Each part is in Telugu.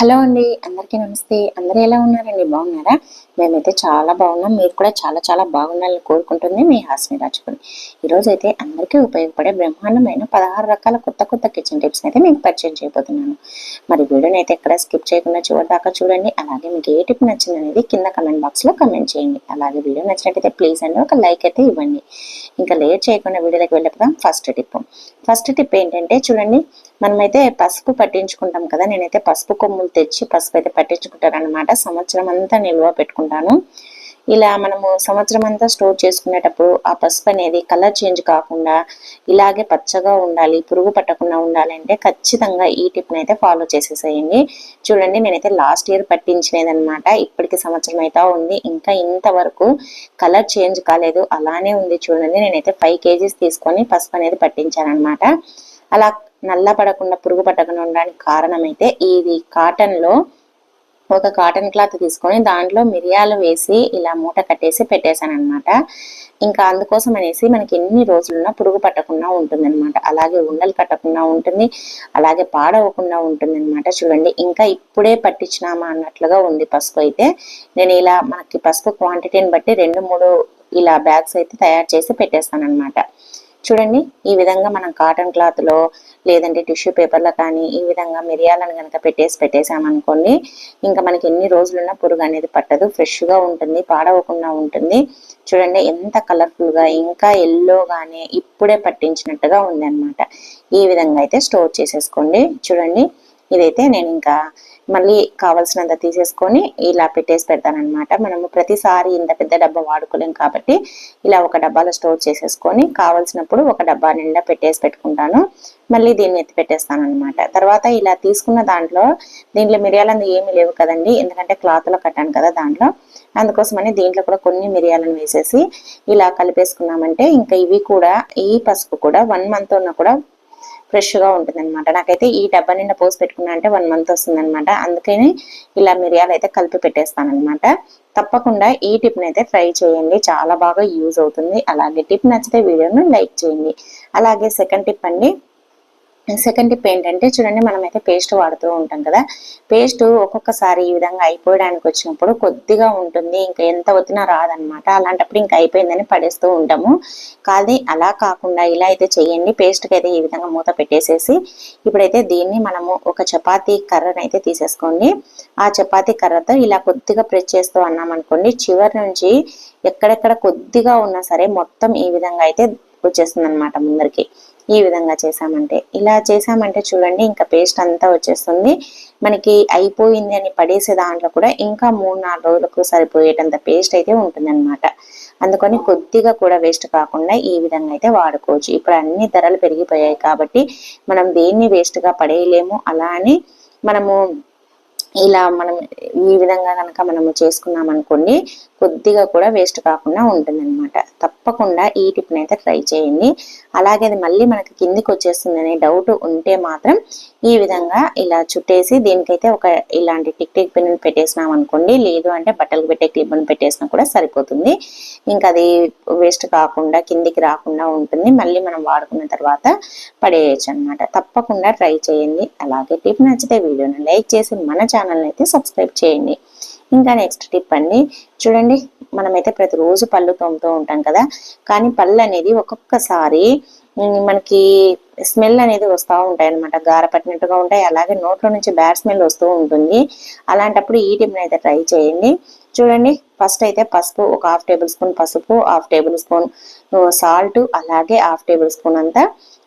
హలో అండి అందరికీ నమస్తే. అందరూ ఎలా ఉన్నారండి? బాగున్నారా? మేమైతే చాలా బాగున్నాం. మీరు కూడా చాలా చాలా బాగున్నారని కోరుకుంటుంది మీ హాస్ని రాజుకుని ఈరోజు అయితే అందరికీ ఉపయోగపడే బ్రహ్మాండమైన పదహారు రకాల కొత్త కొత్త కిచెన్ టిప్స్ అయితే మీకు పరిచయం చేయబోతున్నాను. మరి వీడియోని అయితే ఎక్కడ స్కిప్ చేయకుండా చివరి దాకా చూడండి. అలాగే మీకు ఏ టిప్ నచ్చింది అనేది కింద కమెంట్ బాక్స్లో కమెంట్ చేయండి. అలాగే వీడియో నచ్చినట్టయితే ప్లీజ్ అండి ఒక లైక్ అయితే ఇవ్వండి. ఇంకా లేట్ చేయకుండా వీడియోలోకి వెళ్ళిపోదాం. ఫస్ట్ టిప్ ఫస్ట్ టిప్ ఏంటంటే చూడండి మనమైతే పసుపు పట్టించుకుంటాం కదా నేనైతే పసుపు కొమ్ములు తెచ్చి పసుపు అయితే పట్టించుకుంటాను అనమాట సంవత్సరం అంతా నిల్వ పెట్టుకుంటాను. ఇలా మనము సంవత్సరం అంతా స్టోర్ చేసుకునేటప్పుడు ఆ పసుపు అనేది కలర్ చేంజ్ కాకుండా ఇలాగే పచ్చగా ఉండాలి పురుగు పట్టకుండా ఉండాలంటే ఖచ్చితంగా ఈ టిప్ని అయితే ఫాలో చేసేసేయండి. చూడండి నేనైతే లాస్ట్ ఇయర్ పట్టించినది అనమాట ఇప్పటికి సంవత్సరం అయితే ఉంది. ఇంకా ఇంతవరకు కలర్ చేంజ్ కాలేదు. అలానే ఉంది చూడండి నేనైతే ఫైవ్ కేజీస్ తీసుకొని పసుపు అనేది పట్టించాను అనమాట అలా నల్ల పడకుండా పురుగు పట్టకుండా ఉండడానికి కారణం అయితే ఇది కాటన్లో ఒక కాటన్ క్లాత్ తీసుకొని దాంట్లో మిరియాలు వేసి ఇలా మూట కట్టేసి పెట్టేశాను అనమాట ఇంకా అందుకోసం అనేసి మనకి ఎన్ని రోజులున్నా పురుగు పట్టకుండా ఉంటుంది అనమాట అలాగే ఉండలు కట్టకుండా ఉంటుంది అలాగే పాడవకుండా ఉంటుంది అనమాట చూడండి ఇంకా ఇప్పుడే పట్టించినామా అన్నట్లుగా ఉంది పసుపు అయితే. నేను ఇలా మనకి పసుపు క్వాంటిటీని బట్టి రెండు మూడు ఇలా బ్యాగ్స్ అయితే తయారు చేసి పెట్టేస్తాను అనమాట చూడండి ఈ విధంగా మనం కాటన్ క్లాత్లో లేదంటే టిష్యూ పేపర్లో కానీ ఈ విధంగా మిరియాలను కనుక పెట్టేసి పెట్టేసామనుకోండి ఇంకా మనకి ఎన్ని రోజులున్నా పురుగు అనేది పట్టదు ఫ్రెష్గా ఉంటుంది పాడవకుండా ఉంటుంది. చూడండి ఎంత కలర్ఫుల్గా ఇంకా ఎల్లోగానే ఇప్పుడే పట్టించినట్టుగా ఉంది అనమాట ఈ విధంగా అయితే స్టోర్ చేసేసుకోండి. చూడండి ఇదైతే నేను ఇంకా మళ్ళీ కావాల్సినంత తీసేసుకొని ఇలా పెట్టేసి పెడతానమాట మనము ప్రతిసారి ఇంత పెద్ద డబ్బా వాడుకోలేం కాబట్టి ఇలా ఒక డబ్బాలో స్టోర్ చేసేసుకొని కావాల్సినప్పుడు ఒక డబ్బా నిండా పెట్టేసి పెట్టుకుంటాను. మళ్ళీ దీన్ని ఎత్తి పెట్టేస్తాను అనమాట తర్వాత ఇలా తీసుకున్న దాంట్లో దీంట్లో మిరియాలను ఏమీ లేవు కదండి. ఎందుకంటే క్లాత్లో కట్టాను కదా దాంట్లో. అందుకోసమని దీంట్లో కూడా కొన్ని మిరియాలను వేసేసి ఇలా కలిపేసుకున్నామంటే ఇంకా ఇవి కూడా ఈ పసుపు కూడా వన్ మంత్ ఉన్న కూడా ఫ్రెష్గా ఉంటుంది అనమాట నాకైతే ఈ డబ్బా నిండా పోసి పెట్టుకున్నా అంటే వన్ మంత్ వస్తుంది అనమాట అందుకని ఇలా మిరియాలు అయితే కలిపి పెట్టేస్తాను అనమాట తప్పకుండా ఈ టిప్ని అయితే ట్రై చేయండి. చాలా బాగా యూజ్ అవుతుంది. అలాగే టిప్ నచ్చితే వీడియోను లైక్ చేయండి. అలాగే సెకండ్ టిప్ అండి సెకండ్ టిప్ ఏంటంటే చూడండి మనమైతే పేస్ట్ వాడుతూ ఉంటాం కదా. పేస్ట్ ఒక్కొక్కసారి ఈ విధంగా అయిపోయడానికి వచ్చినప్పుడు కొద్దిగా ఉంటుంది ఇంకా ఎంత వచ్చినా రాదనమాట అలాంటప్పుడు ఇంకా అయిపోయిందని పడేస్తూ ఉంటాము. కాదే అలా కాకుండా ఇలా అయితే చేయండి. పేస్ట్కి అయితే ఈ విధంగా మూత పెట్టేసేసి ఇప్పుడైతే దీన్ని మనము ఒక చపాతీ కర్రను అయితే తీసేసుకోండి. ఆ చపాతీ కర్రతో ఇలా కొద్దిగా ప్రెస్ చేస్తూ అన్నామనుకోండి చివరి నుంచి ఎక్కడెక్కడ కొద్దిగా ఉన్నా సరే మొత్తం ఈ విధంగా అయితే వచ్చేస్తుంది అనమాట ముందరికి. ఈ విధంగా చేసామంటే ఇలా చేసామంటే చూడండి ఇంకా పేస్ట్ అంతా వచ్చేస్తుంది. మనకి అయిపోయింది అని పడేసే దాంట్లో కూడా ఇంకా మూడు నాలుగు రోజులకు సరిపోయేటంత పేస్ట్ అయితే ఉంటుందన్నమాట. అందుకని కొద్దిగా కూడా వేస్ట్ కాకుండా ఈ విధంగా అయితే వాడుకోవచ్చు. ఇప్పుడు అన్ని ధరలు పెరిగిపోయాయి కాబట్టి మనం దేన్ని వేస్ట్గా పడేయలేము. అలా అని మనము ఇలా మనం ఈ విధంగా కనుక మనము చేసుకున్నాం అనుకోండి కొద్దిగా కూడా వేస్ట్ కాకుండా ఉంటుంది అనమాట తప్పకుండా ఈ టిప్ని అయితే ట్రై చేయండి. అలాగే అది మళ్ళీ మనకి కిందికి వచ్చేస్తుందనే డౌట్ ఉంటే మాత్రం ఈ విధంగా ఇలా చుట్టేసి దీనికైతే ఒక ఇలాంటి టిక్ టిక్ పిన్ పెట్టేసినాం అనుకోండి లేదు అంటే బట్టలు పెట్టే క్లిప్ని పెట్టేసినా కూడా సరిపోతుంది. ఇంకా అది వేస్ట్ కాకుండా కిందికి రాకుండా ఉంటుంది. మళ్ళీ మనం వాడుకున్న తర్వాత పడేయచ్చు అనమాట తప్పకుండా ట్రై చేయండి. అలాగే టిప్ నచ్చితే వీడియోని లైక్ చేసి మన ఛానల్ని అయితే సబ్స్క్రైబ్ చేయండి. ఇంకా నెక్స్ట్ టిప్ అండి. చూడండి మనమైతే ప్రతిరోజు పళ్ళు తోముతూ ఉంటాం కదా. కానీ పళ్ళు అనేది ఒక్కొక్కసారి మనకి స్మెల్ అనేది వస్తూ ఉంటాయి అనమాట గార పట్టినట్టుగా ఉంటాయి. అలాగే నోట్లో నుంచి బ్యాడ్ స్మెల్ వస్తూ ఉంటుంది. అలాంటప్పుడు ఈ టిప్ని అయితే ట్రై చేయండి. చూడండి ఫస్ట్ అయితే పసుపు ఒక హాఫ్ టేబుల్ స్పూన్ పసుపు హాఫ్ టేబుల్ స్పూన్ సాల్ట్ అలాగే హాఫ్ టేబుల్ స్పూన్ అంతా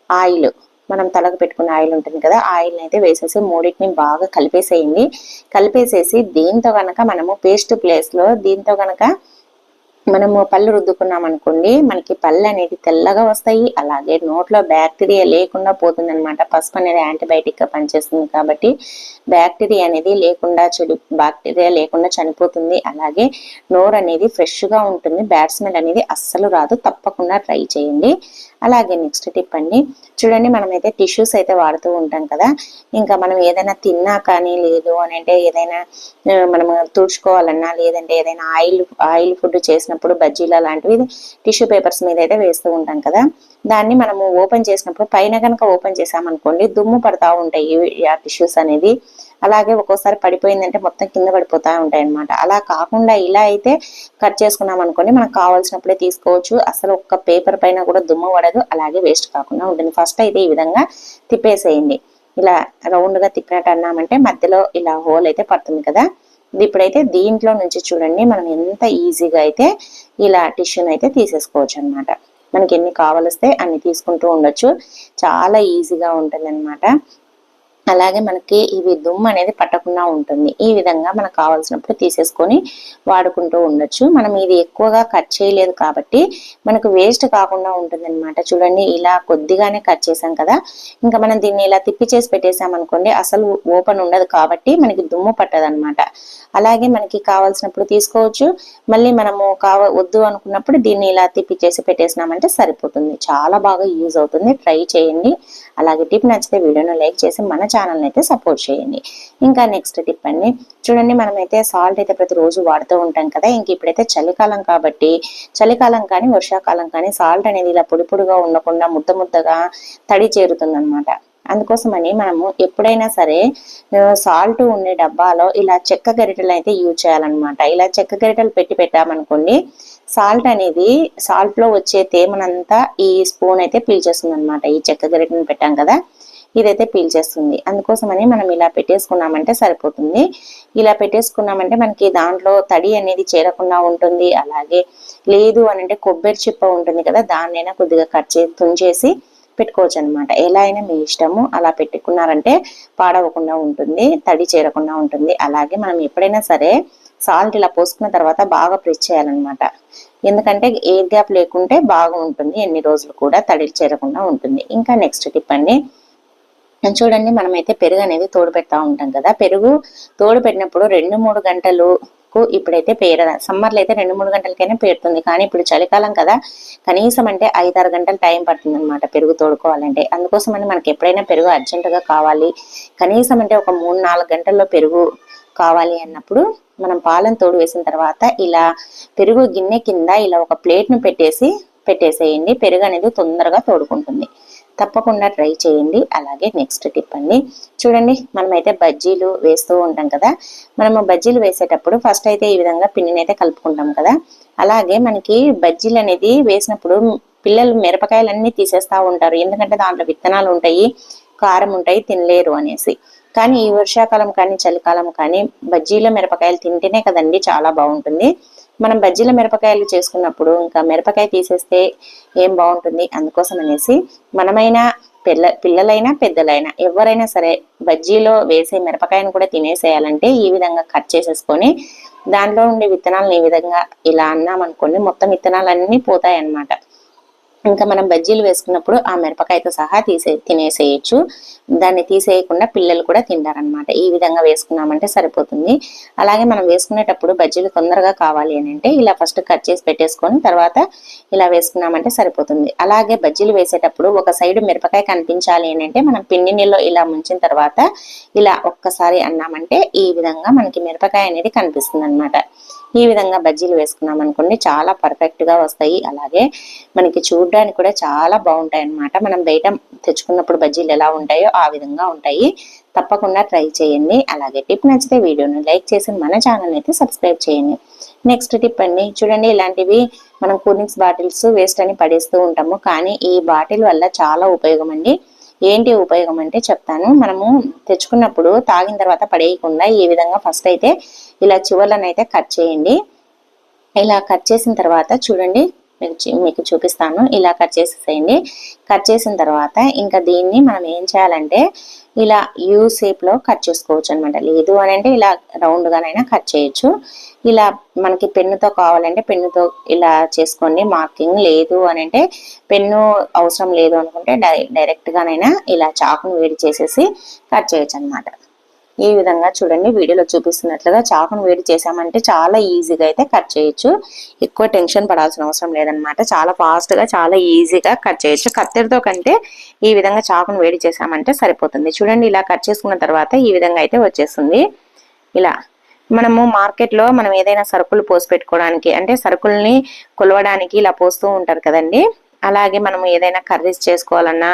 ఆయిల్. మనం తలకు పెట్టుకున్న ఆయిల్ ఉంటుంది కదా ఆయిల్ అయితే వేసేసి మూడింటిని బాగా కలిపేసేయండి. కలిపేసేసి దీంతో కనుక మనము పేస్ట్ ప్లేస్లో దీంతో కనుక మనము పళ్ళు రుద్దుకున్నాం అనుకోండి మనకి పళ్ళు అనేది తెల్లగా వస్తాయి. అలాగే నోట్లో బ్యాక్టీరియా లేకుండా పోతుంది అనమాట పసుపు అనేది యాంటీబయాటిక్గా పనిచేస్తుంది కాబట్టి బ్యాక్టీరియా అనేది లేకుండా చెడు బ్యాక్టీరియా లేకుండా చనిపోతుంది. అలాగే నోరు అనేది ఫ్రెష్గా ఉంటుంది. బ్యాడ్ స్మెల్ అనేది అస్సలు రాదు. తప్పకుండా ట్రై చేయండి. అలాగే నెక్స్ట్ టిప్ అండి. చూడండి మనమైతే టిష్యూస్ అయితే వాడుతూ ఉంటాం కదా. ఇంకా మనం ఏదైనా తిన్నా కానీ లేదు అని అంటే ఏదైనా మనం తుడుచుకోవాలన్నా లేదంటే ఏదైనా ఆయిల్ ఆయిల్ ఫుడ్ చేసినప్పుడు బజ్జీలు అలాంటివి టిష్యూ పేపర్స్ మీద అయితే వేస్తూ ఉంటాం కదా. దాన్ని మనము ఓపెన్ చేసినప్పుడు పైన కనుక ఓపెన్ చేసామనుకోండి దుమ్ము పడతా ఉంటాయి ఆ టిష్యూస్ అనేది. అలాగే ఒక్కోసారి పడిపోయిందంటే మొత్తం కింద పడిపోతూ ఉంటాయి అనమాట అలా కాకుండా ఇలా అయితే కట్ చేసుకున్నాం అనుకోండి మనకు కావాల్సినప్పుడే తీసుకోవచ్చు. అసలు ఒక్క పేపర్ పైన కూడా దుమ్ము పడదు. అలాగే వేస్ట్ కాకుండా ఉంటుంది. ఫస్ట్ అయితే ఈ విధంగా తిప్పేసేయండి. ఇలా రౌండ్గా తిప్పినట్టు అన్నామంటే మధ్యలో ఇలా హోల్ అయితే పడుతుంది కదా. ఇప్పుడైతే దీంట్లో నుంచి చూడండి మనం ఎంత ఈజీగా అయితే ఇలా టిష్యూని అయితే తీసేసుకోవచ్చు అన్నమాట. మనకి ఎన్ని కావలిస్తే అన్ని తీసుకుంటూ ఉండొచ్చు. చాలా ఈజీగా ఉంటుంది అలాగే మనకి ఇవి దుమ్ము అనేది పట్టకుండా ఉంటుంది. ఈ విధంగా మనకు కావాల్సినప్పుడు తీసేసుకొని వాడుకుంటూ ఉండొచ్చు. మనం ఇది ఎక్కువగా కట్ చేయలేదు కాబట్టి మనకు వేస్ట్ కాకుండా ఉంటుంది అనమాట చూడండి ఇలా కొద్దిగానే కట్ చేసాం కదా. ఇంకా మనం దీన్ని ఇలా తిప్పి చేసి పెట్టేసాం అనుకోండి అసలు ఓపెన్ ఉండదు కాబట్టి మనకి దుమ్ము పట్టదు అనమాట అలాగే మనకి కావాల్సినప్పుడు తీసుకోవచ్చు. మళ్ళీ మనము కావ వద్దు అనుకున్నప్పుడు దీన్ని ఇలా తిప్పి చేసి పెట్టేసినామంటే సరిపోతుంది. చాలా బాగా యూజ్ అవుతుంది. ట్రై చేయండి. అలాగే టిప్ నచ్చితే వీడియోను లైక్ చేసి మన ఛానల్ని అయితే సపోర్ట్ చేయండి. ఇంకా నెక్స్ట్ టిప్ అండి. చూడండి మనమైతే సాల్ట్ అయితే ప్రతిరోజు వాడుతూ ఉంటాం కదా. ఇంక ఇప్పుడైతే చలికాలం కాబట్టి చలికాలం కానీ వర్షాకాలం కానీ సాల్ట్ అనేది ఇలా పొడి పొడిగా ఉండకుండా ముద్ద ముద్దగా తడి చేరుతుందనమాట అందుకోసమని మనము ఎప్పుడైనా సరే సాల్ట్ ఉండే డబ్బాలో ఇలా చెక్క గరిటెలు అయితే యూజ్ చేయాలన్నమాట. ఇలా చెక్క గరిటెలు పెట్టి పెట్టామనుకోండి సాల్ట్ అనేది సాల్ట్లో వచ్చే తేమనంతా ఈ స్పూన్ అయితే పీల్చేస్తుంది అనమాట ఈ చెక్క గరిటెను పెట్టాం కదా. ఇదైతే పీల్చేస్తుంది అందుకోసమని మనం ఇలా పెట్టేసుకున్నామంటే సరిపోతుంది. ఇలా పెట్టేసుకున్నామంటే మనకి దాంట్లో తడి అనేది చేరకుండా ఉంటుంది. అలాగే లేదు అని అంటే కొబ్బరి చిప్ప ఉంటుంది కదా దాన్నైనా కొద్దిగా కట్ చేసి తుంచేసి పెట్టుకోవచ్చు అనమాట ఎలా అయినా మీ ఇష్టము అలా పెట్టుకున్నారంటే పాడవకుండా ఉంటుంది తడి చేరకుండా ఉంటుంది. అలాగే మనం ఎప్పుడైనా సరే సాల్ట్ ఇలా పోసుకున్న తర్వాత బాగా ప్రెస్ చేయాలన్నమాట. ఎందుకంటే ఏ గ్యాప్ లేకుంటే బాగా ఉంటుంది ఎన్ని రోజులు కూడా తడి చేరకుండా ఉంటుంది. ఇంకా నెక్స్ట్ టిప్ అండి చూడండి మనమైతే పెరుగు అనేది తోడు పెడతా ఉంటాం కదా. పెరుగు తోడు పెట్టినప్పుడు రెండు మూడు గంటలు ఇప్పుడైతే పేర సమ్మర్లో అయితే రెండు మూడు గంటలకైనా పేరుతుంది. కానీ ఇప్పుడు చలికాలం కదా కనీసం అంటే ఐదారు గంటలు టైం పడుతుంది అనమాట పెరుగు తోడుకోవాలంటే. అందుకోసం అని మనకి ఎప్పుడైనా పెరుగు అర్జెంటుగా కావాలి. కనీసం అంటే ఒక మూడు నాలుగు గంటల్లో పెరుగు కావాలి అన్నప్పుడు మనం పాలను తోడు వేసిన తర్వాత ఇలా పెరుగు గిన్నె కింద ఇలా ఒక ప్లేట్ను పెట్టేసి పెట్టేసేయండి. పెరుగు అనేది తొందరగా తోడుకుంటుంది. తప్పకుండా ట్రై చేయండి. అలాగే నెక్స్ట్ టిప్ అండి. చూడండి మనమైతే బజ్జీలు వేస్తూ ఉంటాం కదా. మనము బజ్జీలు వేసేటప్పుడు ఫస్ట్ అయితే ఈ విధంగా పిండిని అయితే కలుపుకుంటాం కదా. అలాగే మనకి బజ్జీలు అనేది వేసినప్పుడు పిల్లలు మిరపకాయలన్నీ తీసేస్తూ ఉంటారు. ఎందుకంటే దాంట్లో విత్తనాలు ఉంటాయి కారం ఉంటాయి తినలేరు అనేసి. కానీ ఈ వర్షాకాలం కానీ చలికాలం కానీ బజ్జీలో మిరపకాయలు తింటేనే కదండి చాలా బాగుంటుంది. మనం బజ్జీల మిరపకాయలు చేసుకున్నప్పుడు ఇంకా మిరపకాయ తీసేస్తే ఏం బాగుంటుంది అందుకోసం అనేసి మనమైనా పిల్ల పిల్లలైనా పెద్దలైనా ఎవరైనా సరే బజ్జీలో వేసే మిరపకాయను కూడా తినేసేయాలంటే ఈ విధంగా కట్ చేసేసుకొని దాంట్లో ఉండే విత్తనాలను ఈ విధంగా ఇలా అన్నామనుకోండి మొత్తం విత్తనాలన్నీ పోతాయి అన్నమాట ఇంకా మనం బజ్జీలు వేసుకున్నప్పుడు ఆ మిరపకాయతో సహా తీసే తినేసేయచ్చు. దాన్ని తీసేయకుండా పిల్లలు కూడా తింటారనమాట ఈ విధంగా వేసుకున్నామంటే సరిపోతుంది. అలాగే మనం వేసుకునేటప్పుడు బజ్జీలు తొందరగా కావాలి అని అంటే ఇలా ఫస్ట్ కట్ చేసి పెట్టేసుకొని తర్వాత ఇలా వేసుకున్నామంటే సరిపోతుంది. అలాగే బజ్జీలు వేసేటప్పుడు ఒక సైడ్ మిరపకాయ కనిపించాలి అని అంటే మనం పిండి నీళ్ళు ఇలా ముంచిన తర్వాత ఇలా ఒక్కసారి అన్నామంటే ఈ విధంగా మనకి మిరపకాయ అనేది కనిపిస్తుంది అనమాట ఈ విధంగా బజ్జీలు వేసుకున్నాం అనుకోండి చాలా పర్ఫెక్ట్గా వస్తాయి. అలాగే మనకి చూడడానికి కూడా చాలా బాగుంటాయి అనమాట మనం బయట తెచ్చుకున్నప్పుడు బజ్జీలు ఎలా ఉంటాయో ఆ విధంగా ఉంటాయి. తప్పకుండా ట్రై చేయండి. అలాగే టిప్ నచ్చితే వీడియోని లైక్ చేసి మన ఛానల్ అయితే సబ్స్క్రైబ్ చేయండి. నెక్స్ట్ టిప్ అండి చూడండి ఇలాంటివి మనం కూలింగ్స్ బాటిల్స్ వేస్ట్ అని పడేస్తూ ఉంటాము. కానీ ఈ బాటిల్ వల్ల చాలా ఉపయోగం అండి. ఏంటి ఉపయోగం అంటే చెప్తాను. మనము తెచ్చుకున్నప్పుడు తాగిన తర్వాత పడేయకుండా ఈ విధంగా ఫస్ట్ అయితే ఇలా చివర్లను అయితే కట్ చేయండి. ఇలా కట్ చేసిన తర్వాత చూడండి మీకు మీకు చూపిస్తాను. ఇలా కట్ చేసేసేయండి. కట్ చేసిన తర్వాత ఇంకా దీన్ని మనం ఏం చేయాలంటే ఇలా యూ లో కట్ చేసుకోవచ్చు అనమాట లేదు అని అంటే ఇలా రౌండ్గానైనా కట్ చేయొచ్చు. ఇలా మనకి పెన్నుతో కావాలంటే పెన్నుతో ఇలా చేసుకోండి. మార్కింగ్ లేదు అని అంటే పెన్ను అవసరం లేదు అనుకుంటే డైరెక్ట్ గానైనా ఇలా చాకును వేడి చేసేసి కట్ చేయొచ్చు అనమాట ఈ విధంగా చూడండి వీడియోలో చూపిస్తున్నట్లుగా చాకును వేడి చేసామంటే చాలా ఈజీగా అయితే కట్ చేయొచ్చు. ఎక్కువ టెన్షన్ పడాల్సిన అవసరం లేదనమాట చాలా ఫాస్ట్గా చాలా ఈజీగా కట్ చేయొచ్చు. కత్తెరతో కంటే ఈ విధంగా చాకును వేడి చేసామంటే సరిపోతుంది. చూడండి ఇలా కట్ చేసుకున్న తర్వాత ఈ విధంగా అయితే వచ్చేస్తుంది. ఇలా మనము మార్కెట్లో మనం ఏదైనా సరుకులు పోసి పెట్టుకోవడానికి అంటే సరుకుల్ని కొలవడానికి ఇలా పోస్తూ ఉంటారు కదండి. అలాగే మనం ఏదైనా కర్రీస్ చేసుకోవాలన్నా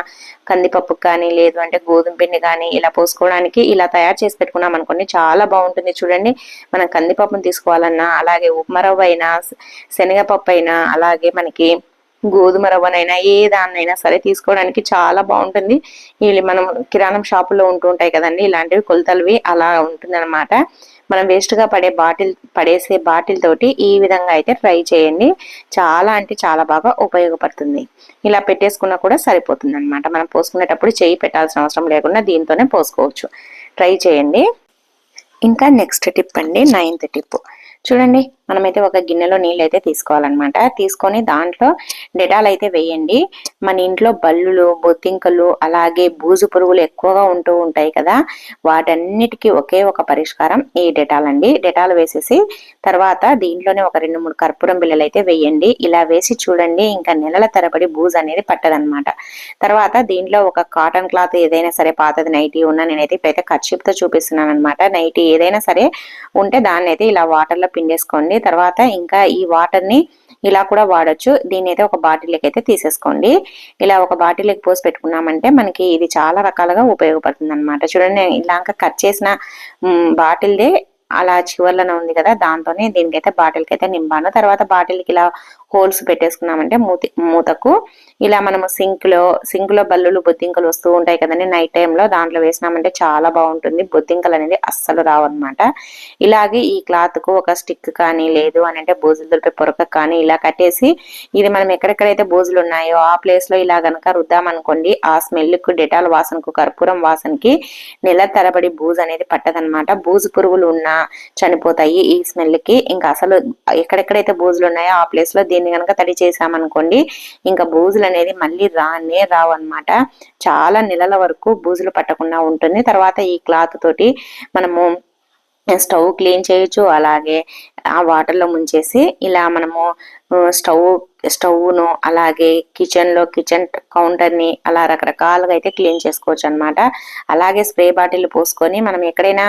కందిపప్పు కానీ లేదు అంటే గోధుమ పిండి కానీ ఇలా పోసుకోవడానికి ఇలా తయారు చేసి పెట్టుకున్నాం అనుకోండి చాలా బాగుంటుంది. చూడండి మనం కందిపప్పును తీసుకోవాలన్నా అలాగే ఉప్మా రవ్వ అయినా శనగపప్పు అయినా అలాగే మనకి గోధుమ రవ్వనైనా ఏ దాన్నైనా సరే తీసుకోవడానికి చాలా బాగుంటుంది. ఇవి మనం కిరాణం షాపులో ఉంటూ ఉంటాయి కదండి ఇలాంటివి కొలతలవి అలా ఉంటుంది అనమాట మనం వేస్ట్గా పడే బాటిల్ పడేసే బాటిల్ తోటి ఈ విధంగా అయితే ట్రై చేయండి. చాలా అంటే చాలా బాగా ఉపయోగపడుతుంది. ఇలా పెట్టేసుకున్నా కూడా సరిపోతుంది అనమాట మనం పోసుకునేటప్పుడు చేయి పెట్టాల్సిన అవసరం లేకుండా దీంతోనే పోసుకోవచ్చు. ట్రై చేయండి. ఇంకా నెక్స్ట్ టిప్ అండి నైన్త్ టిప్ చూడండి మనమైతే ఒక గిన్నెలో నీళ్ళు అయితే తీసుకోవాలన్నమాట. తీసుకొని దాంట్లో డెటాల్ అయితే వేయండి. మన ఇంట్లో బల్లులు బొత్తింకలు అలాగే బూజు పురుగులు ఎక్కువగా ఉంటూ ఉంటాయి కదా వాటన్నిటికీ ఒకే ఒక పరిష్కారం ఈ డెటాల్ అండి డెటాల్ వేసేసి తర్వాత దీంట్లోనే ఒక రెండు మూడు కర్పూరం బిళ్ళలు అయితే వేయండి. ఇలా వేసి చూడండి ఇంకా నెలల తరబడి బూజు అనేది పట్టదనమాట తర్వాత దీంట్లో ఒక కాటన్ క్లాత్ ఏదైనా సరే పాతది నైటీ ఉన్నా నేనైతే ఇప్పుడైతే కర్చిప్తో చూపిస్తున్నాను అనమాట నైటీ ఏదైనా సరే ఉంటే దాన్ని అయితే ఇలా వాటర్లో పిండేసుకోండి. తర్వాత ఇంకా ఈ వాటర్ని ఇలా కూడా వాడచ్చు. దీన్ని అయితే ఒక బాటిల్కి అయితే తీసేసుకోండి. ఇలా ఒక బాటిల్కి పోసి పెట్టుకున్నామంటే మనకి ఇది చాలా రకాలుగా ఉపయోగపడుతుంది అనమాట చూడండి ఇలాక కట్ చేసిన బాటిల్దే అలా చివర్లోనే ఉంది కదా దాంతోనే దీనికైతే బాటిల్కి అయితే నింపాను. తర్వాత బాటిల్కి ఇలా హోల్స్ పెట్టేసుకున్నామంటే మూత మూతకు. ఇలా మనము సింక్లో సింక్లో బల్లులు బొద్దింకలు వస్తూ ఉంటాయి కదండి నైట్ టైంలో దాంట్లో వేసినామంటే చాలా బాగుంటుంది. బొద్దింకలు అనేది అస్సలు రావన్నమాట. ఇలాగే ఈ క్లాత్కు ఒక స్టిక్ కానీ లేదు అని అంటే బోజులు దొరిపే పొరక కానీ ఇలా కట్టేసి ఇది మనం ఎక్కడెక్కడైతే బోజులు ఉన్నాయో ఆ ప్లేస్లో ఇలా గనక రుద్దామనుకోండి ఆ స్మెల్కు డెటాల్ వాసనకు కర్పూరం వాసనకి నెల తరబడి బూజు అనేది పట్టదనమాట బూజు పురుగులు ఉన్నా చనిపోతాయి ఈ స్మెల్కి ఇంకా అసలు ఎక్కడెక్కడైతే బూజులు ఉన్నాయో ఆ ప్లేస్లో దీన్ని కనుక తడి చేసామనుకోండి ఇంకా బూజులు అనేది మళ్ళీ రానే రావు అనమాట చాలా నెలల వరకు బూజులు పట్టకుండా ఉంటుంది. తర్వాత ఈ క్లాత్ తోటి మనము స్టవ్ క్లీన్ చేయొచ్చు. అలాగే ఆ వాటర్లో ముంచేసి ఇలా మనము స్టవ్ స్టవ్ను అలాగే కిచెన్లో కిచెన్ కౌంటర్ని అలా రకరకాలుగా అయితే క్లీన్ చేసుకోవచ్చు అనమాట అలాగే స్ప్రే బాటిల్ పోసుకొని మనం ఎక్కడైనా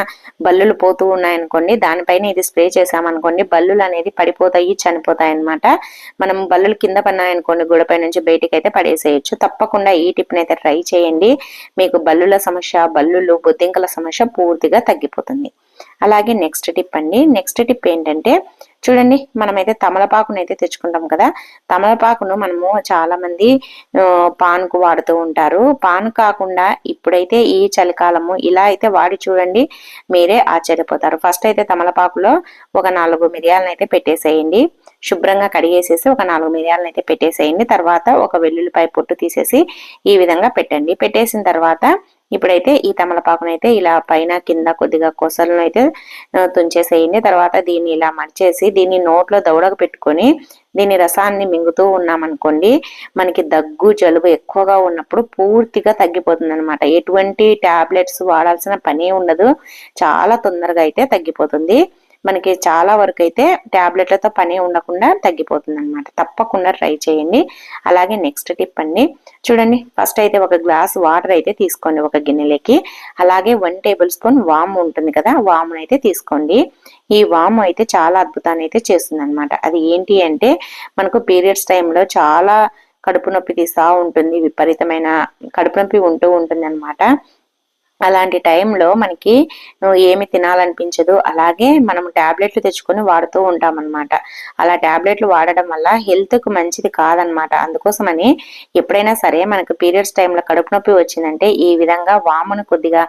బల్లులు పోతూ ఉన్నాయనుకోండి దానిపైన ఇది స్ప్రే చేసామనుకోండి బల్లులు అనేది పడిపోతాయి చనిపోతాయి అనమాట మనం బల్లులు కింద పన్నాయనుకోండి గుడపై నుంచి బయటికి అయితే పడేసేయచ్చు. తప్పకుండా ఈ టిప్ని అయితే ట్రై చేయండి. మీకు బల్లుల సమస్య బల్లులు బొద్దింకల సమస్య పూర్తిగా తగ్గిపోతుంది. అలాగే నెక్స్ట్ టిప్ అండి. నెక్స్ట్ టిప్ ఏంటంటే చూడండి మనమైతే తమలపాకును అయితే తెచ్చుకుంటాం కదా. తమలపాకును మనము చాలా మంది పాన్కు వాడుతూ ఉంటారు. పాన్ కాకుండా ఇప్పుడైతే ఈ చలికాలము ఇలా అయితే వాడి చూడండి మీరే ఆశ్చర్యపోతారు. ఫస్ట్ అయితే తమలపాకులో ఒక నాలుగు మిరియాలను అయితే పెట్టేసేయండి. శుభ్రంగా కడిగేసేసి ఒక నాలుగు మిరియాలను అయితే పెట్టేసేయండి. తర్వాత ఒక వెల్లుల్లిపాయ పొట్టు తీసేసి ఈ విధంగా పెట్టండి. పెట్టేసిన తర్వాత ఇప్పుడైతే ఈ తమలపాకునైతే ఇలా పైన కింద కొద్దిగా కొసలను అయితే తుంచేసేయండి. తర్వాత దీన్ని ఇలా మర్చేసి దీన్ని నోట్లో దౌడకు పెట్టుకొని దీని రసాన్ని మింగుతూ ఉన్నామనుకోండి మనకి దగ్గు జలుబు ఎక్కువగా ఉన్నప్పుడు పూర్తిగా తగ్గిపోతుంది అనమాట ఎటువంటి టాబ్లెట్స్ వాడాల్సిన పని ఉండదు. చాలా తొందరగా అయితే తగ్గిపోతుంది. మనకి చాలా వరకు అయితే ట్యాబ్లెట్లతో పని ఉండకుండా తగ్గిపోతుంది అనమాట తప్పకుండా ట్రై చేయండి. అలాగే నెక్స్ట్ టిప్ అండి. చూడండి ఫస్ట్ అయితే ఒక గ్లాస్ వాటర్ అయితే తీసుకోండి ఒక గిన్నెలోకి. అలాగే వన్ టేబుల్ స్పూన్ వాము ఉంటుంది కదా వామును అయితే తీసుకోండి. ఈ వాము అయితే చాలా అద్భుతాన్ని అయితే చేస్తుంది అనమాట అది ఏంటి అంటే మనకు పీరియడ్స్ టైంలో చాలా కడుపు నొప్పి తీస్తా ఉంటుంది విపరీతమైన కడుపు నొప్పి ఉంటూ ఉంటుంది అనమాట అలాంటి టైంలో మనకి ఏమి తినాలనిపించదు. అలాగే మనం ట్యాబ్లెట్లు తెచ్చుకొని వాడుతూ ఉంటాం అనమాట అలా ట్యాబ్లెట్లు వాడడం వల్ల హెల్త్కు మంచిది కాదనమాట అందుకోసమని ఎప్పుడైనా సరే మనకు పీరియడ్స్ టైంలో కడుపు నొప్పి వచ్చిందంటే ఈ విధంగా వామును కొద్దిగా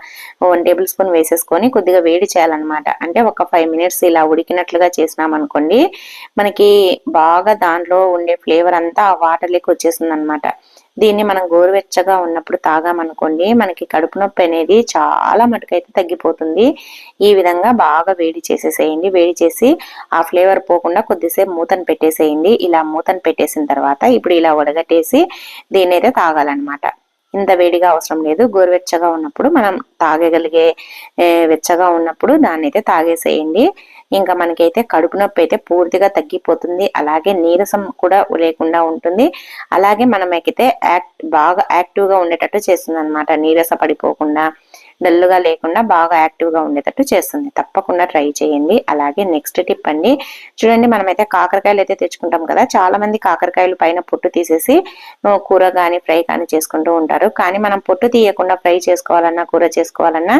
వన్ టేబుల్ స్పూన్ వేసేసుకొని కొద్దిగా వేడి చేయాలన్నమాట. అంటే ఒక ఫైవ్ మినిట్స్ ఇలా ఉడికినట్లుగా చేసినాం అనుకోండి మనకి బాగా దాంట్లో ఉండే ఫ్లేవర్ అంతా ఆ వాటర్లోకి వచ్చేసింది అనమాట దీన్ని మనం గోరువెచ్చగా ఉన్నప్పుడు తాగామనుకోండి మనకి కడుపు నొప్పి అనేది చాలా మటుకైతే తగ్గిపోతుంది. ఈ విధంగా బాగా వేడి చేసేసేయండి. వేడి చేసి ఆ ఫ్లేవర్ పోకుండా కొద్దిసేపు మూతను పెట్టేసేయండి. ఇలా మూతను పెట్టేసిన తర్వాత ఇప్పుడు ఇలా వడగట్టేసి దీన్ని అయితే తాగాలన్నమాట. ఇంత వేడిగా అవసరం లేదు. గోరువెచ్చగా ఉన్నప్పుడు మనం తాగగలిగే వెచ్చగా ఉన్నప్పుడు దాన్ని అయితే తాగేసేయండి. ఇంకా మనకైతే కడుపు నొప్పి అయితే పూర్తిగా తగ్గిపోతుంది. అలాగే నీరసం కూడా లేకుండా ఉంటుంది. అలాగే మనమైతే యాక్ట్ బాగా యాక్టివ్గా ఉండేటట్టు చేస్తుంది అనమాట నీరస పడిపోకుండా డల్గా లేకుండా బాగా యాక్టివ్గా ఉండేటట్టు చేస్తుంది. తప్పకుండా ట్రై చేయండి. అలాగే నెక్స్ట్ టిప్ అండి. చూడండి మనమైతే కాకరకాయలు అయితే తెచ్చుకుంటాం కదా. చాలా మంది కాకరకాయలు పైన పొట్టు తీసేసి కూర కానీ ఫ్రై కానీ చేసుకుంటూ ఉంటారు. కానీ మనం పొట్టు తీయకుండా ఫ్రై చేసుకోవాలన్నా కూర చేసుకోవాలన్నా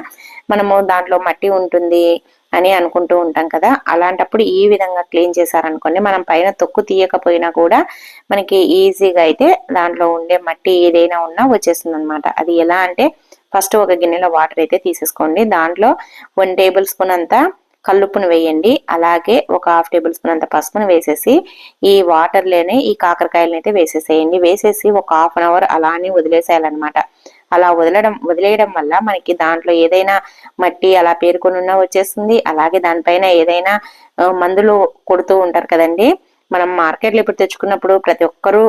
మనము దాంట్లో మట్టి ఉంటుంది అని అనుకుంటూ ఉంటాం కదా. అలాంటప్పుడు ఈ విధంగా క్లీన్ చేశారనుకోండి మనం పైన తొక్కు తీయకపోయినా కూడా మనకి ఈజీగా అయితే దాంట్లో ఉండే మట్టి ఏదైనా ఉన్నా వచ్చేస్తుంది అనమాట అది ఎలా అంటే ఫస్ట్ ఒక గిన్నెలో వాటర్ అయితే తీసేసుకోండి. దాంట్లో వన్ టేబుల్ స్పూన్ అంతా కల్లుప్పును వేయండి. అలాగే ఒక హాఫ్ టేబుల్ స్పూన్ అంత పసుపును వేసేసి ఈ వాటర్లోనే ఈ కాకరకాయలను అయితే వేసేసేయండి. వేసేసి ఒక హాఫ్ అన్ అవర్ అలానే వదిలేసేయాలన్నమాట. అలా వదలడం వదిలేయడం వల్ల మనకి దాంట్లో ఏదైనా మట్టి అలా పేరుకొని వచ్చేస్తుంది. అలాగే దానిపైన ఏదైనా మందులు కొడుతూ ఉంటారు కదండి. మనం మార్కెట్లో ఇప్పుడు తెచ్చుకున్నప్పుడు ప్రతి ఒక్కరూ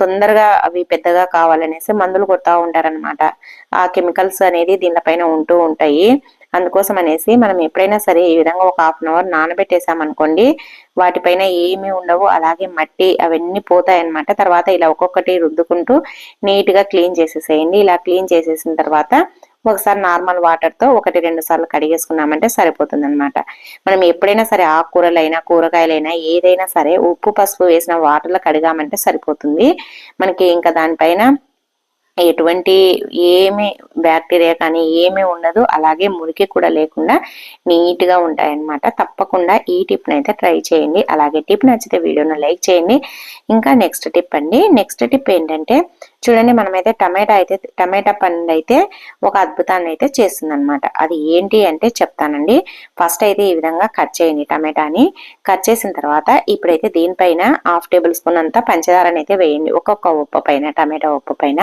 తొందరగా అవి పెద్దగా కావాలనేసి మందులు కొడతా ఉంటారన్నమాట. ఆ కెమికల్స్ అనేది దీనిపైన ఉంటూ ఉంటాయి. అందుకోసం అనేసి మనం ఎప్పుడైనా సరే ఈ విధంగా ఒక హాఫ్ అన్ అవర్ నానబెట్టేసామనుకోండి వాటిపైన ఏమీ ఉండవు. అలాగే మట్టి అవన్నీ పోతాయి తర్వాత ఇలా ఒక్కొక్కటి రుద్దుకుంటూ నీట్గా క్లీన్ చేసేసేయండి. ఇలా క్లీన్ చేసేసిన తర్వాత ఒకసారి నార్మల్ వాటర్తో ఒకటి రెండు సార్లు కడిగేసుకున్నామంటే సరిపోతుంది అనమాట మనం ఎప్పుడైనా సరే ఆకుకూరలైనా కూరగాయలైనా ఏదైనా సరే ఉప్పు పసుపు వేసిన వాటర్లో కడిగామంటే సరిపోతుంది. మనకి ఇంకా దానిపైన ఎటువంటి ఏమి బ్యాక్టీరియా కానీ ఏమీ ఉండదు. అలాగే మురికి కూడా లేకుండా నీట్గా ఉంటాయన్నమాట. తప్పకుండా ఈ టిప్ని అయితే ట్రై చేయండి. అలాగే టిప్ నచ్చితే వీడియోను లైక్ చేయండి. ఇంకా నెక్స్ట్ టిప్ అండి. నెక్స్ట్ టిప్ ఏంటంటే చూడండి మనమైతే టమాటా అయితే టమాటా పండు అయితే ఒక అద్భుతాన్ని అయితే చేస్తుంది అనమాట అది ఏంటి అంటే చెప్తానండి. ఫస్ట్ అయితే ఈ విధంగా కట్ చేయండి టమాటాని. కట్ చేసిన తర్వాత ఇప్పుడైతే దీనిపైన హాఫ్ టేబుల్ స్పూన్ అంతా పంచదారని అయితే వేయండి. ఒక్కొక్క ఉప్పు పైన టమాటా ఉప్పు పైన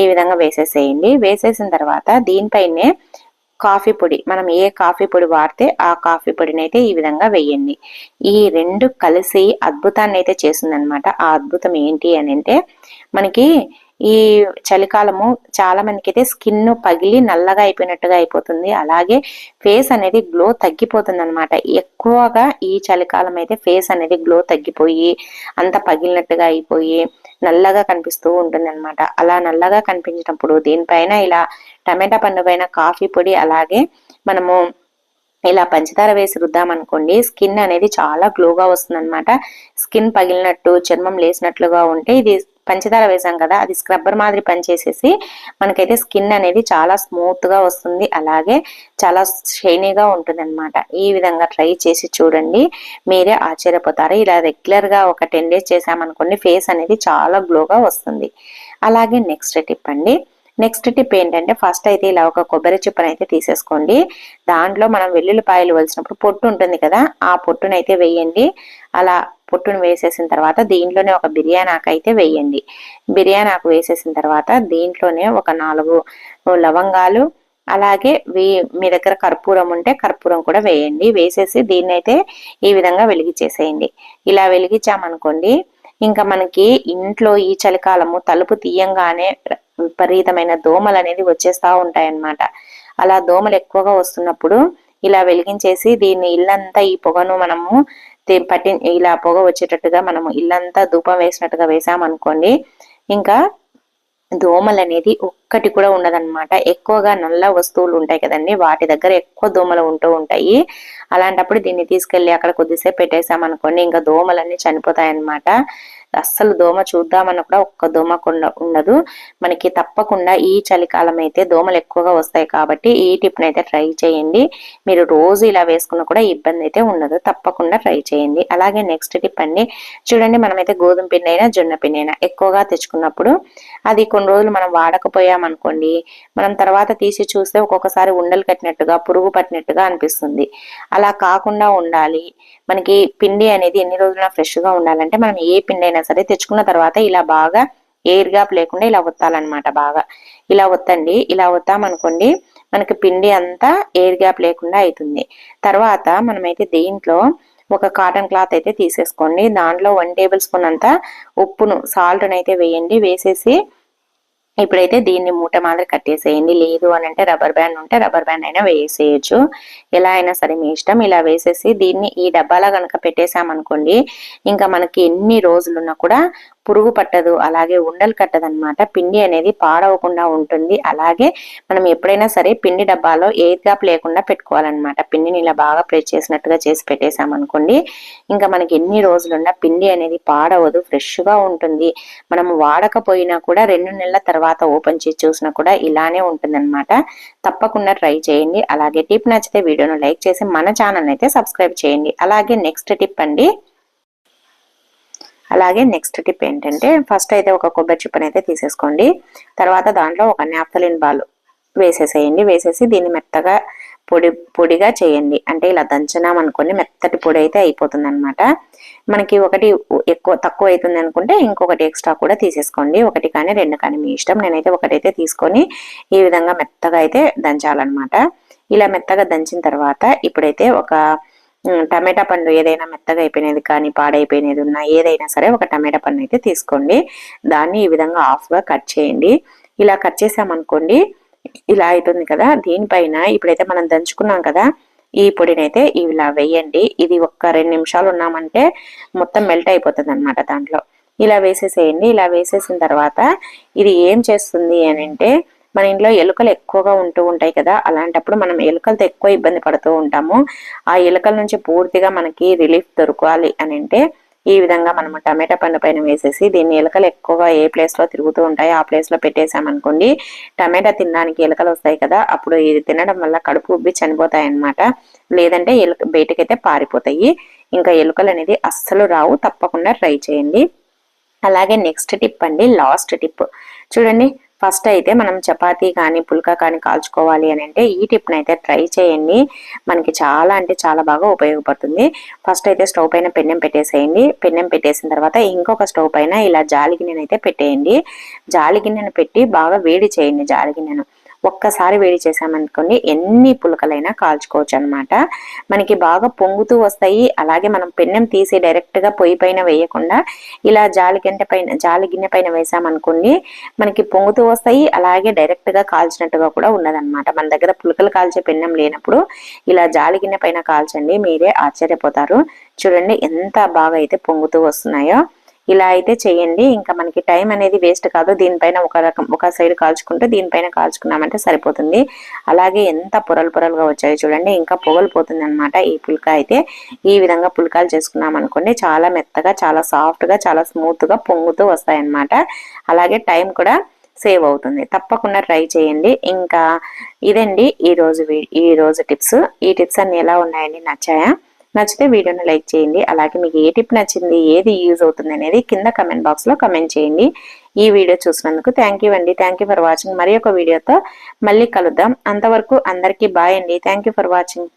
ఈ విధంగా వేసేసేయండి. వేసేసిన తర్వాత దీనిపైనే కాఫీ పొడి మనం ఏ కాఫీ పొడి వాడితే ఆ కాఫీ పొడిని అయితే ఈ విధంగా వేయండి. ఈ రెండు కలిసి అద్భుతాన్ని అయితే చేసిందనమాట ఆ అద్భుతం ఏంటి అని అంటే మనకి ఈ చలికాలము చాలా మందికి అయితే స్కిన్ పగిలి నల్లగా అయిపోయినట్టుగా అయిపోతుంది. అలాగే ఫేస్ అనేది గ్లో తగ్గిపోతుంది అనమాట ఎక్కువగా ఈ చలికాలం అయితే ఫేస్ అనేది గ్లో తగ్గిపోయి అంత పగిలినట్టుగా అయిపోయి నల్లగా కనిపిస్తూ ఉంటుంది అనమాట అలా నల్లగా కనిపించినప్పుడు దీనిపైన ఇలా టమాటా పండు పైన కాఫీ పొడి అలాగే మనము ఇలా పంచదార వేసి రుద్దామనుకోండి స్కిన్ అనేది చాలా గ్లోగా వస్తుంది అనమాట స్కిన్ పగిలినట్టు చర్మం లేసినట్లుగా ఉంటే ఇది పంచదార వేసాం కదా అది స్క్రబ్బర్ మాదిరి పనిచేసేసి మనకైతే స్కిన్ అనేది చాలా స్మూత్గా వస్తుంది. అలాగే చాలా షైనీగా ఉంటుంది అనమాట ఈ విధంగా ట్రై చేసి చూడండి. మీరే ఆశ్చర్యపోతారు. ఇలా రెగ్యులర్గా ఒక టెన్ డేస్ చేసామనుకోండి ఫేస్ అనేది చాలా గ్లోగా వస్తుంది. అలాగే నెక్స్ట్ టిప్ అండి. నెక్స్ట్ టిప్ ఏంటంటే ఫస్ట్ అయితే ఇలా ఒక కొబ్బరి చిప్పను అయితే తీసేసుకోండి. దాంట్లో మనం వెల్లుల్లిపాయలు వలిసినప్పుడు పొట్టు ఉంటుంది కదా ఆ పొట్టునైతే వేయండి. అలా పొట్టును వేసేసిన తర్వాత దీంట్లోనే ఒక బిర్యానీ ఆకు అయితే వేయండి. బిర్యానీ ఆకు వేసేసిన తర్వాత దీంట్లోనే ఒక నాలుగు లవంగాలు అలాగే వీ- మీ దగ్గర కర్పూరం ఉంటే కర్పూరం కూడా వేయండి. వేసేసి దీన్ని అయితే ఈ విధంగా వెలిగించేసేయండి ఇలా వెలిగించామనుకోండి ఇంకా మనకి ఇంట్లో ఈ చలికాలము తలుపు తీయంగానే విపరీతమైన దోమలు అనేది వచ్చేస్తూ ఉంటాయన్నమాట. అలా దోమలు ఎక్కువగా వస్తున్నప్పుడు ఇలా వెలిగించేసి దీన్ని ఇల్లంతా ఈ పొగను మనము పట్టి ఇలా పొగ వచ్చేటట్టుగా మనము ఇల్లంతా ధూపం వేసినట్టుగా వేసామనుకోండి ఇంకా దోమలు అనేది ఒక్కటి కూడా ఉండదన్నమాట. ఎక్కువగా నల్ల వస్తువులు ఉంటాయి కదండి వాటి దగ్గర ఎక్కువ దోమలు ఉంటూ ఉంటాయి. అలాంటప్పుడు దీన్ని తీసుకెళ్ళి అక్కడ కొద్దిసేపు పెట్టేసామనుకోండి ఇంకా దోమలన్నీ చనిపోతాయి అన్నమాట అస్సలు దోమ చూద్దామన్న కూడా ఒక్క దోమ ఉండదు. మనకి తప్పకుండా ఈ చలికాలం అయితే దోమలు ఎక్కువగా వస్తాయి కాబట్టి ఈ టిప్ని అయితే ట్రై చేయండి. మీరు రోజు ఇలా వేసుకున్నా కూడా ఇబ్బంది అయితే ఉండదు. తప్పకుండా ట్రై చేయండి. అలాగే నెక్స్ట్ టిప్ అండి. చూడండి మనమైతే గోధుమ పిండి అయినా జొన్న పిండి అయినా ఎక్కువగా తెచ్చుకున్నప్పుడు అది కొన్ని రోజులు మనం వాడకపోయామనుకోండి మనం తర్వాత తీసి చూస్తే ఒక్కొక్కసారి ఉండలు కట్టినట్టుగా పురుగు పట్టినట్టుగా అనిపిస్తుంది. అలా కాకుండా ఉండాలి. మనకి పిండి అనేది ఎన్ని రోజులు ఫ్రెష్గా ఉండాలంటే మనం ఏ పిండి అయినా సరే తెచ్చుకున్న తర్వాత ఇలా బాగా ఎయిర్ గ్యాప్ లేకుండా ఇలా ఒత్తాలన్నమాట బాగా. ఇలా ఒత్తండి ఇలా ఒత్తామనుకోండి మనకి పిండి అంతా ఎయిర్ గ్యాప్ లేకుండా అవుతుంది తర్వాత మనమైతే దీంట్లో ఒక కాటన్ క్లాత్ అయితే తీసేసుకోండి. దాంట్లో వన్ టేబుల్ స్పూన్ అంతా ఉప్పును సాల్ట్ అయితే వేయండి వేసేసి ఇప్పుడైతే దీన్ని మూట మాదిరి కట్టేసేయండి. లేదు అని అంటే రబ్బర్ బ్యాండ్ ఉంటే రబ్బర్ బ్యాండ్ అయినా వేసేయచ్చు. ఎలా అయినా సరే మీ ఇష్టం. ఇలా వేసేసి దీన్ని ఈ డబ్బాలో కనుక పెట్టేసామనుకోండి ఇంకా మనకి ఎన్ని రోజులున్నా కూడా పురుగు పట్టదు అలాగే ఉండలు కట్టదు అనమాట పిండి అనేది పాడవకుండా ఉంటుంది. అలాగే మనం ఎప్పుడైనా సరే పిండి డబ్బాలో ఎయిర్ గ్యాప్ లేకుండా పెట్టుకోవాలన్నమాట. పిండిని ఇలా బాగా ప్రెస్ చేసినట్టుగా చేసి పెట్టేసామనుకోండి ఇంకా మనకి ఎన్ని రోజులున్నా పిండి అనేది పాడవదు ఫ్రెష్గా ఉంటుంది. మనం వాడకపోయినా కూడా రెండు నెలల తర్వాత ఓపెన్ చేసి చూసినా కూడా ఇలానే ఉంటుంది తప్పకుండా ట్రై చేయండి. అలాగే టిప్ నచ్చితే వీడియోను లైక్ చేసి మన ఛానల్ అయితే సబ్స్క్రైబ్ చేయండి. అలాగే నెక్స్ట్ టిప్ అండి అలాగే నెక్స్ట్ టిప్ ఏంటంటే ఫస్ట్ అయితే ఒక కొబ్బరి చిప్పని అయితే తీసేసుకోండి. తర్వాత దాంట్లో ఒక నాఫ్తలిన్ బాల్ వేసేసేయండి. వేసేసి దీన్ని మెత్తగా పొడి పొడిగా చేయండి. అంటే ఇలా దంచనాం అనుకోండి మెత్తటి పొడి అయితే అయిపోతుంది అనమాట మనకి ఒకటి ఎక్కువ తక్కువ అవుతుంది అనుకుంటే ఇంకొకటి ఎక్స్ట్రా కూడా తీసేసుకోండి. ఒకటి కానీ రెండు కానీ మీ ఇష్టం. నేనైతే ఒకటైతే తీసుకొని ఈ విధంగా మెత్తగా అయితే దంచాలన్నమాట. ఇలా మెత్తగా దంచిన తర్వాత ఇప్పుడైతే ఒక టమాటా పండు ఏదైనా మెత్తగా అయిపోయినది కానీ పాడైపోయినది ఉన్నా ఏదైనా సరే ఒక టమాటా పండు అయితే తీసుకోండి. దాన్ని ఈ విధంగా హాఫ్గా కట్ చేయండి. ఇలా కట్ చేసామనుకోండి ఇలా అవుతుంది కదా దీనిపైన ఇప్పుడైతే మనం దంచుకున్నాం కదా ఈ పొడినైతే ఇలా వేయండి. ఇది ఒక్క రెండు నిమిషాలు ఉన్నామంటే మొత్తం మెల్ట్ అయిపోతుంది అనమాట దాంట్లో. ఇలా వేసేసేయండి. ఇలా వేసేసిన తర్వాత ఇది ఏం చేస్తుంది అని అంటే మన ఇంట్లో ఎలుకలు ఎక్కువగా ఉంటూ ఉంటాయి కదా అలాంటప్పుడు మనం ఎలుకలతో ఎక్కువ ఇబ్బంది పడుతూ ఉంటాము. ఆ ఎలుకల నుంచి పూర్తిగా మనకి రిలీఫ్ దొరకాలి అని అంటే ఈ విధంగా మనము టమాటా పండు పైన వేసేసి దీన్ని ఎలుకలు ఎక్కువగా ఏ ప్లేస్లో తిరుగుతూ ఉంటాయో ఆ ప్లేస్లో పెట్టేసామనుకోండి టమాటా తినడానికి ఎలుకలు వస్తాయి కదా అప్పుడు ఇది తినడం వల్ల కడుపు ఉబ్బి చనిపోతాయి అన్నమాట లేదంటే ఎలుక బయటకైతే పారిపోతాయి. ఇంకా ఎలుకలు అనేది అస్సలు రావు తప్పకుండా ట్రై చేయండి. అలాగే నెక్స్ట్ టిప్ అండి లాస్ట్ టిప్. చూడండి ఫస్ట్ అయితే మనం చపాతీ కానీ పుల్కా కానీ కాల్చుకోవాలి అని అంటే ఈ టిప్ని అయితే ట్రై చేయండి. మనకి చాలా అంటే చాలా బాగా ఉపయోగపడుతుంది. ఫస్ట్ అయితే స్టవ్ పైన పెన్నెం పెట్టేసేయండి. పెన్నెం పెట్టేసిన తర్వాత ఇంకొక స్టవ్ పైన ఇలా జాలి గిన్నెనైతే పెట్టేయండి. జాలి గిన్నెను పెట్టి బాగా వేడి చేయండి జాలి గిన్నెను. ఒక్కసారి వేడి చేసామనుకోండి ఎన్ని పులకలైనా కాల్చుకోవచ్చు అనమాట మనకి బాగా పొంగుతూ వస్తాయి. అలాగే మనం పెన్నెం తీసి డైరెక్ట్గా పొయ్యి పైన వేయకుండా ఇలా జాలి గంట పైన జాలి గిన్నె పైన వేసామనుకోండి మనకి పొంగుతూ వస్తాయి. అలాగే డైరెక్ట్గా కాల్చినట్టుగా కూడా ఉన్నదన్నమాట. మన దగ్గర పులకలు కాల్చే పెన్నెం లేనప్పుడు ఇలా జాలి గిన్నె పైన కాల్చండి. మీరే ఆశ్చర్యపోతారు. చూడండి ఎంత బాగా అయితే పొంగుతూ వస్తున్నాయో. ఇలా అయితే చేయండి. ఇంకా మనకి టైం అనేది వేస్ట్ కాదు. దీనిపైన ఒక రకం ఒక సైడ్ కాల్చుకుంటే దీనిపైన కాల్చుకున్నామంటే సరిపోతుంది. అలాగే ఎంత పొరలు పొరలుగా వచ్చాయో చూడండి. ఇంకా పొగలు పోతుంది అనమాట ఈ పుల్క అయితే. ఈ విధంగా పుల్కాలు చేసుకున్నాం అనుకోండి చాలా మెత్తగా చాలా సాఫ్ట్గా చాలా స్మూత్గా పొంగుతూ వస్తాయన్నమాట. అలాగే టైం కూడా సేవ్ అవుతుంది. తప్పకుండా ట్రై చేయండి. ఇంకా ఇదండి ఈరోజు రోజు ఈ రోజు టిప్స్. ఈ టిప్స్ అన్ని ఎలా ఉన్నాయండి? నచ్చాయా? నచ్చితే వీడియోని లైక్ చేయండి. అలాగే మీకు ఏ టిప్ నచ్చింది ఏది యూజ్ అవుతుంది అనేది కింద కమెంట్ బాక్స్లో కమెంట్ చేయండి. ఈ వీడియో చూసినందుకు థ్యాంక్ యూ అండి. థ్యాంక్ యూ ఫర్ వాచింగ్ మరి ఒక వీడియోతో మళ్ళీ కలుద్దాం. అంతవరకు అందరికీ బాయ్ అండి. Thank you for watching